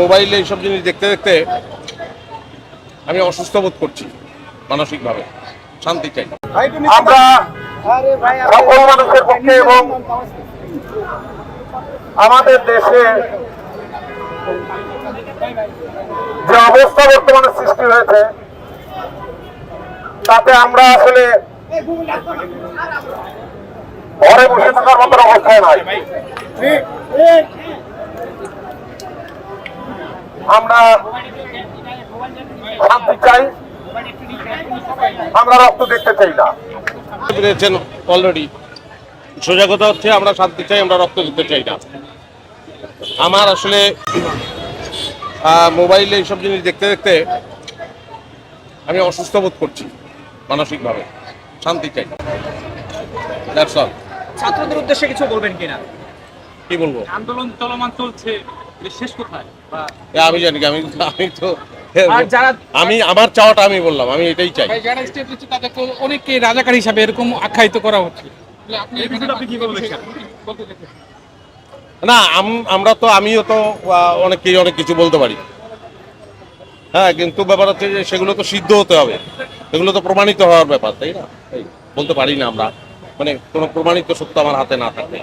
মোবাইলে এইসব জিনিস দেখতে দেখতে আমি অসুস্থ বোধ করছি মানসিকভাবে। শান্তি চাই। আমরা সকল মানুষের পক্ষে এবং আমাদের দেশে যে অবস্থা বর্তমানে সৃষ্টি হয়েছে তাতে আমরা আসলে ঘরে বসে থাকার মতো অবস্থায় নাই। আমরা শান্তি চাই। আমরা রক্ত দেখতে চাই না। পেরেছেন অলরেডি সোজা কথা হচ্ছে আমরা শান্তি চাই আমরা রক্ত দিতে চাই না। আমার আসলে মোবাইলে এইসব জিনিস দেখতে দেখতে আমি অসুস্থ বোধ করছি মানসিকভাবে। শান্তি চাই। দ্যাটস অল ছাত্রদের উদ্দেশ্যে কিছু বলবেন কিনা? কি বলব? আন্দোলন চলমান চলছে। শেষ কোথায়? আমি জানি আমি আমি তো আমি আমার চাওয়াটা আমি বললাম আমি এটাই চাই। যারা স্টেপ নিচ্ছে তাদেরকে অনেককে রাজাকার হিসাবে এরকম আখ্যায়িত করা হচ্ছে। না আম- আমরা তো আমিও তো আহ, অনেককেই অনেক কিছু বলতে পারি। হ্যাঁ কিন্তু ব্যাপার হচ্ছে যে সেগুলো তো সিদ্ধ হতে হবে। সেগুলো তো প্রমাণিত হওয়ার ব্যাপার তাই না? বলতে পারি না আমরা। মানে কোনো প্রমাণিত সত্য আমার হাতে না থাকে